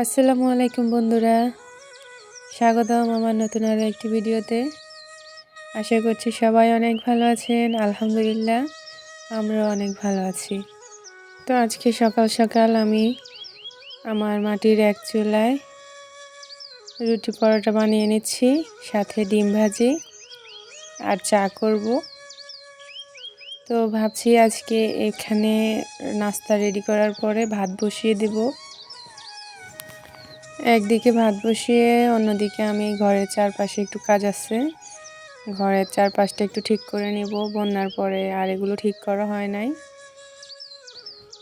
আসসালামু আলাইকুম বন্ধুরা। স্বাগতম আমার নতুন আরও একটি ভিডিওতে। আশা করছি সবাই অনেক ভালো আছেন, আলহামদুলিল্লাহ আমরা অনেক ভালো আছি। তো আজকে সকাল সকাল আমি আমার মাটির এক চুলায় রুটি পরোটা বানিয়ে নিচ্ছি, সাথে ডিম ভাজি আর চা করব। তো ভাবছি আজকে এখানে নাস্তা রেডি করার পরে ভাত বসিয়ে দেবো। একদিকে ভাত বসিয়ে, অন্যদিকে আমি ঘরের চারপাশে একটু কাজ আছে। ঘরের চারপাশটা একটু ঠিক করে নিব। বন্যার পরে আর এগুলো ঠিক করা হয় নাই।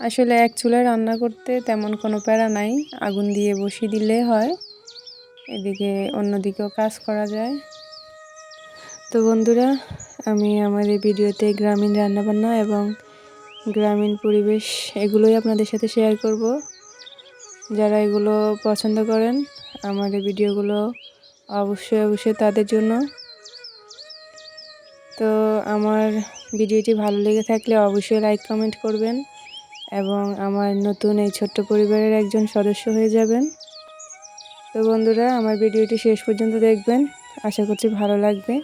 আসলে এক চুলায় রান্না করতে তেমন কোনো প্যারা নাই। আগুন দিয়ে বসিয়ে দিলে হয়। এদিকে অন্যদিকেও কাজ করা যায়। তো বন্ধুরা, আমি আমার এই ভিডিওতে গ্রামীণ রান্নাবান্না এবং গ্রামীণ পরিবেশ এগুলোই আপনাদের সাথে শেয়ার করব। যারা এগুলো পছন্দ করেন আমার এই ভিডিওগুলো অবশ্যই অবশ্যই তাদের জন্য। তো আমার ভিডিওটি ভালো লেগে থাকলে অবশ্যই লাইক, কমেন্ট করবেন এবং আমার নতুন এই ছোট্ট পরিবারের একজন সদস্য হয়ে যাবেন। তো বন্ধুরা, আমার ভিডিওটি শেষ পর্যন্ত দেখবেন। আশা করছি ভালো লাগবে।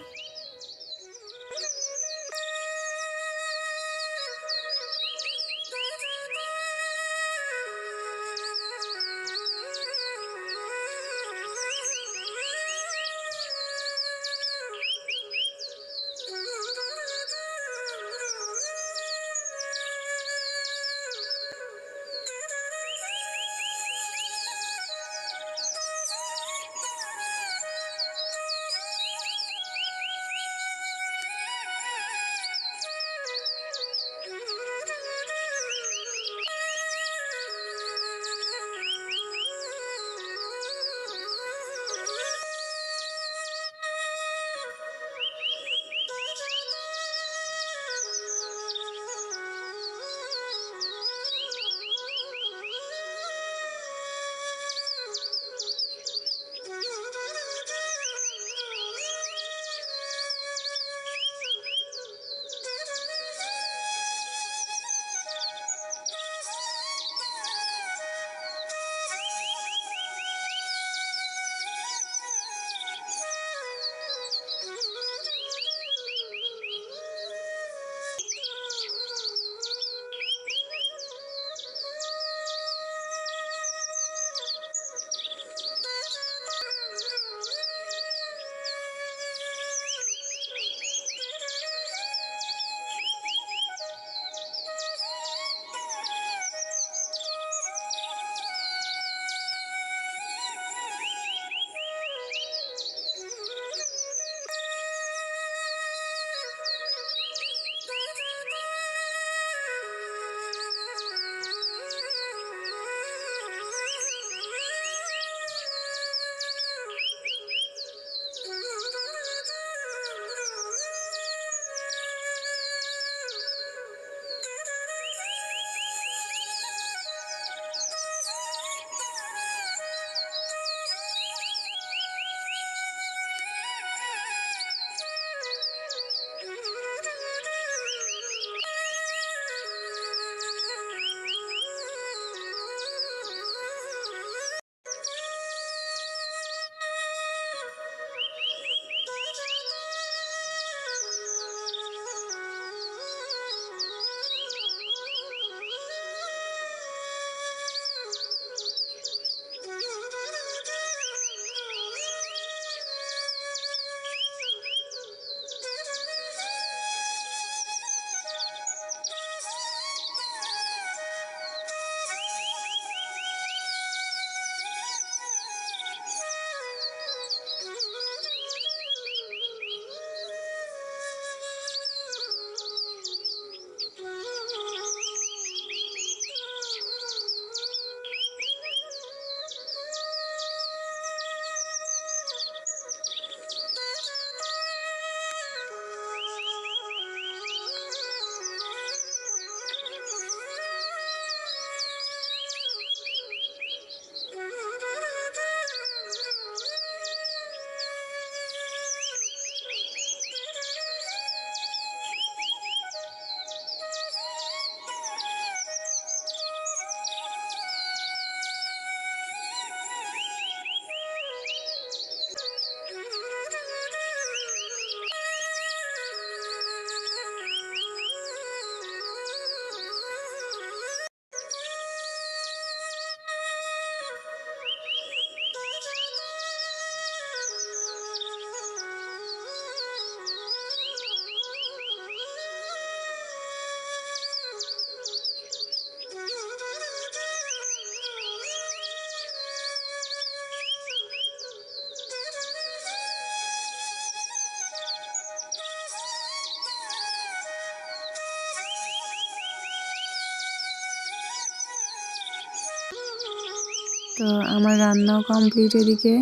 তো আমার রান্নাও কমপ্লিট এদিকে।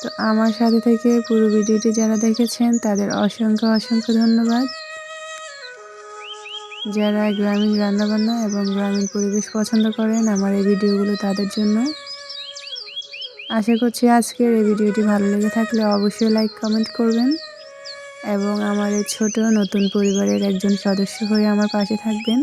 তো আমার সাথে থেকে পুরো ভিডিওটি যারা দেখেছেন, তাদের অসংখ্য অসংখ্য ধন্যবাদ। যারা গ্রামীণ রান্নাবান্না এবং গ্রামীণ পরিবেশ পছন্দ করেন, আমার এই ভিডিওগুলো তাদের জন্য। আশা করছি আজকের এই ভিডিওটি ভালো লেগে থাকলে অবশ্যই লাইক কমেন্ট করবেন এবং আমার এই ছোট নতুন পরিবারের একজন সদস্য হয়ে আমার পাশে থাকবেন।